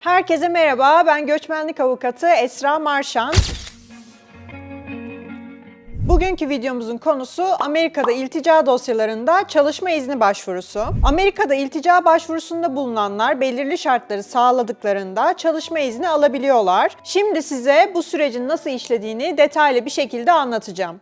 Herkese merhaba, ben göçmenlik avukatı Esra Marşan. Bugünkü videomuzun konusu Amerika'da iltica dosyalarında çalışma izni başvurusu. Amerika'da iltica başvurusunda bulunanlar belirli şartları sağladıklarında çalışma izni alabiliyorlar. Şimdi size bu sürecin nasıl işlediğini detaylı bir şekilde anlatacağım.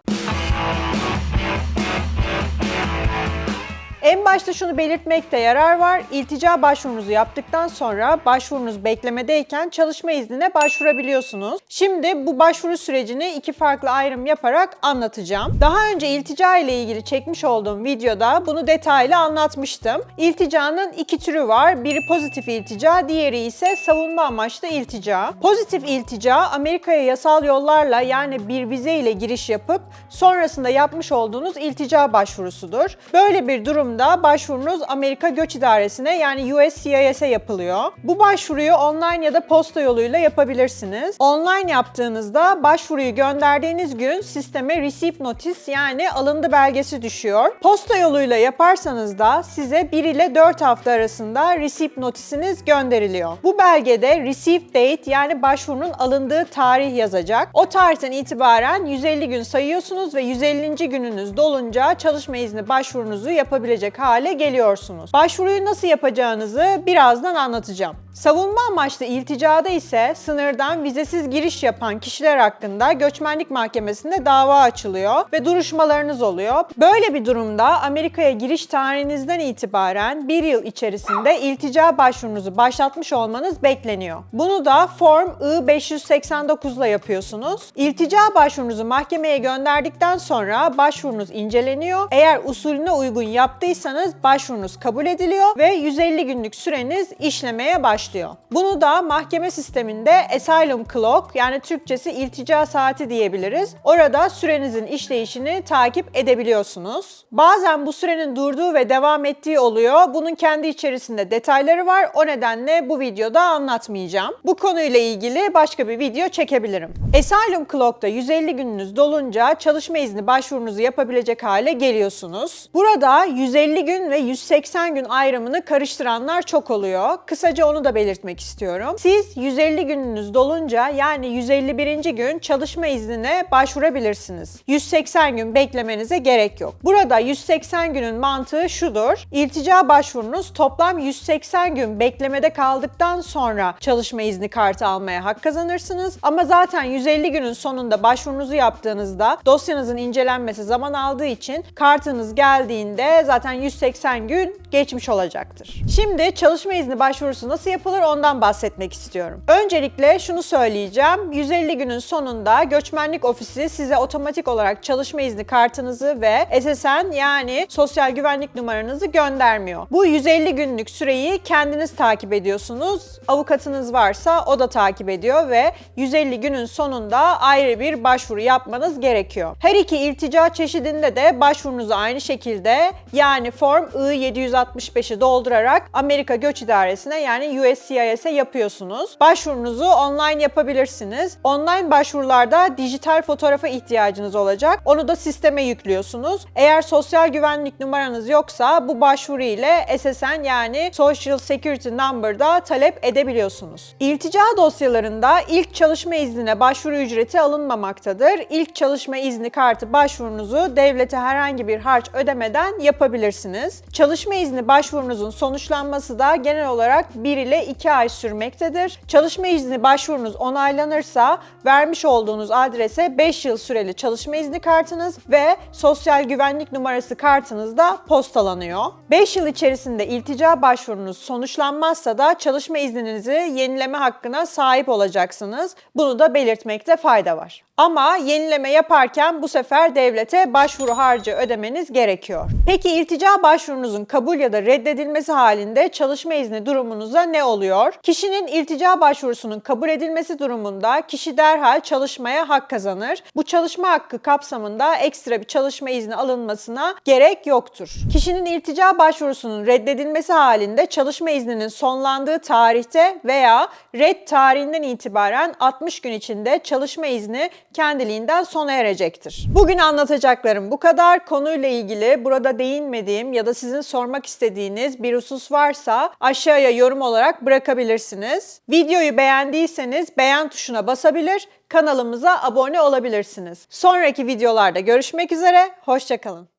En başta şunu belirtmekte yarar var. İltica başvurunuzu yaptıktan sonra başvurunuz beklemedeyken çalışma iznine başvurabiliyorsunuz. Şimdi bu başvuru sürecini iki farklı ayrım yaparak anlatacağım. Daha önce iltica ile ilgili çekmiş olduğum videoda bunu detaylı anlatmıştım. İlticanın iki türü var. Biri pozitif iltica, diğeri ise savunma amaçlı iltica. Pozitif iltica Amerika'ya yasal yollarla yani bir vize ile giriş yapıp sonrasında yapmış olduğunuz iltica başvurusudur. Böyle bir durumda başvurunuz Amerika Göç İdaresi'ne yani USCIS'e yapılıyor. Bu başvuruyu online ya da posta yoluyla yapabilirsiniz. Online yaptığınızda başvuruyu gönderdiğiniz gün sisteme receipt notice yani alındı belgesi düşüyor. Posta yoluyla yaparsanız da size 1 ile 4 hafta arasında receipt notisiniz gönderiliyor. Bu belgede receipt date yani başvurunun alındığı tarih yazacak. O tarihten itibaren 150 gün sayıyorsunuz ve 150. gününüz dolunca çalışma izni başvurunuzu yapabilecek hale geliyorsunuz. Başvuruyu nasıl yapacağınızı birazdan anlatacağım. Savunma amaçlı ilticada ise sınırdan vizesiz giriş yapan kişiler hakkında göçmenlik mahkemesinde dava açılıyor ve duruşmalarınız oluyor. Böyle bir durumda Amerika'ya giriş tarihinizden itibaren bir yıl içerisinde iltica başvurunuzu başlatmış olmanız bekleniyor. Bunu da Form I-589 ile yapıyorsunuz. İltica başvurunuzu mahkemeye gönderdikten sonra başvurunuz inceleniyor. Eğer usulüne uygun yaptıysanız başvurunuz kabul ediliyor ve 150 günlük süreniz işlemeye başlıyor. Bunu da mahkeme sisteminde asylum clock yani Türkçesi iltica saati diyebiliriz. Orada sürenizin işleyişini takip edebiliyorsunuz. Bazen bu sürenin durduğu ve devam ettiği oluyor. Bunun kendi içerisinde detayları var. O nedenle bu videoda anlatmayacağım. Bu konuyla ilgili başka bir video çekebilirim. Asylum Clock'ta 150 gününüz dolunca çalışma izni başvurunuzu yapabilecek hale geliyorsunuz. Burada 150 gün ve 180 gün ayrımını karıştıranlar çok oluyor. Kısaca onu da belirtmek istiyorum. Siz 150 gününüz dolunca yani 151. gün çalışma iznine başvurabilirsiniz. 180 gün beklemenize gerek yok. Burada 180 günün mantığı şudur. İltica başvurunuz toplam 180 gün beklemede kaldıktan sonra çalışma izni kartı almaya hak kazanırsınız. Ama zaten 150 günün sonunda başvurunuzu yaptığınızda dosyanızın incelenmesi zaman aldığı için kartınız geldiğinde zaten 180 gün geçmiş olacaktır. Şimdi çalışma izni başvurusu nasıl yapılır ondan bahsetmek istiyorum. Öncelikle şunu söyleyeceğim. 150 günün sonunda göçmenlik ofisi size otomatik olarak çalışma izni kartınızı ve SSN yani sosyal güvenlik numaranızı göndermiyor. Bu 150 günlük süreyi kendiniz takip ediyorsunuz. Avukatınız varsa o da takip ediyor ve 150 günün sonunda ayrı bir başvuru yapmanız gerekiyor. Her iki iltica çeşidinde de başvurunuzu aynı şekilde yani Form I-765'i doldurarak Amerika Göç İdaresi'ne yani USCIS'e yapıyorsunuz. Başvurunuzu online yapabilirsiniz. Online başvurularda dijital fotoğrafa ihtiyacınız olacak. Onu da sisteme yüklüyorsunuz. Eğer sosyal güvenlik numaranız yoksa bu başvuru ile SSN yani Social Security Number'da talep edebiliyorsunuz. İltica dosyalarında ilk çalışma iznine başvuru ücreti alınmamaktadır. İlk çalışma izni kartı başvurunuzu devlete herhangi bir harç ödemeden yapabilirsiniz. Çalışma izni başvurunuzun sonuçlanması da genel olarak 1 ile 2 ay sürmektedir. Çalışma izni başvurunuz onaylanırsa vermiş olduğunuz adrese 5 yıl süreli çalışma izni kartınız ve sosyal güvenlik numarası kartınız da postalanıyor. 5 yıl içerisinde iltica başvurunuz sonuçlanmazsa da çalışma izninizi yenileme hakkına sahip olacaksınız. Bunu da belirtmekte fayda var. Ama yenileme yaparken bu sefer devlete başvuru harcı ödemeniz gerekiyor. Peki iltica başvurunuzun kabul ya da reddedilmesi halinde çalışma izni durumunuza ne oluyor? Kişinin iltica başvurusunun kabul edilmesi durumunda kişi derhal çalışmaya hak kazanır. Bu çalışma hakkı kapsamında ekstra bir çalışma izni alınmasına gerek yoktur. Kişinin iltica başvurusunun reddedilmesi halinde çalışma izninin sonlandığı tarihte veya red tarihinden itibaren 60 gün içinde çalışma izni kendiliğinden sona erecektir. Bugün anlatacaklarım bu kadar. Konuyla ilgili burada değinmediğim ya da sizin sormak istediğiniz bir husus varsa aşağıya yorum olarak bırakabilirsiniz. Videoyu beğendiyseniz beğen tuşuna basabilir, kanalımıza abone olabilirsiniz. Sonraki videolarda görüşmek üzere, hoşçakalın.